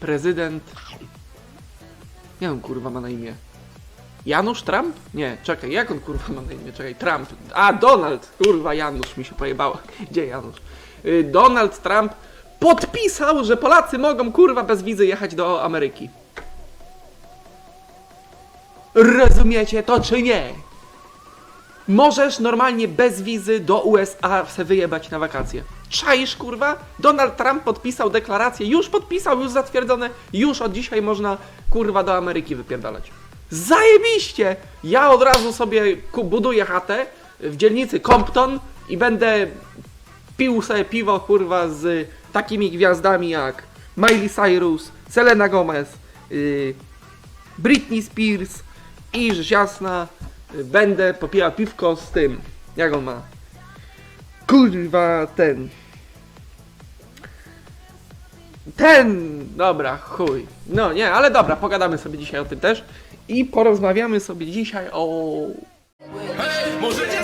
prezydent... Jak on kurwa ma na imię? Janusz Trump? Nie, czekaj, jak on kurwa ma na imię? Czekaj, Trump. A, Donald! Kurwa, Janusz mi się pojebało. Gdzie Janusz? Y, Donald Trump podpisał, że Polacy mogą kurwa bez wizy jechać do Ameryki. Rozumiecie to czy nie? Możesz normalnie bez wizy do USA se wyjebać na wakacje. Czaisz, kurwa? Donald Trump podpisał deklarację, już podpisał, już zatwierdzone, już od dzisiaj można, kurwa, do Ameryki wypierdalać. Zajebiście! Ja od razu sobie buduję chatę w dzielnicy Compton i będę pił sobie piwo, kurwa, z takimi gwiazdami jak Miley Cyrus, Selena Gomez, yy, Britney Spears i rzecz jasna będę popijał piwko z tym. Jak on ma? Kurwa, ten. Ten! Dobra, chuj. No nie, ale dobra, pogadamy sobie dzisiaj o tym też. I porozmawiamy sobie dzisiaj o Możecie ten ład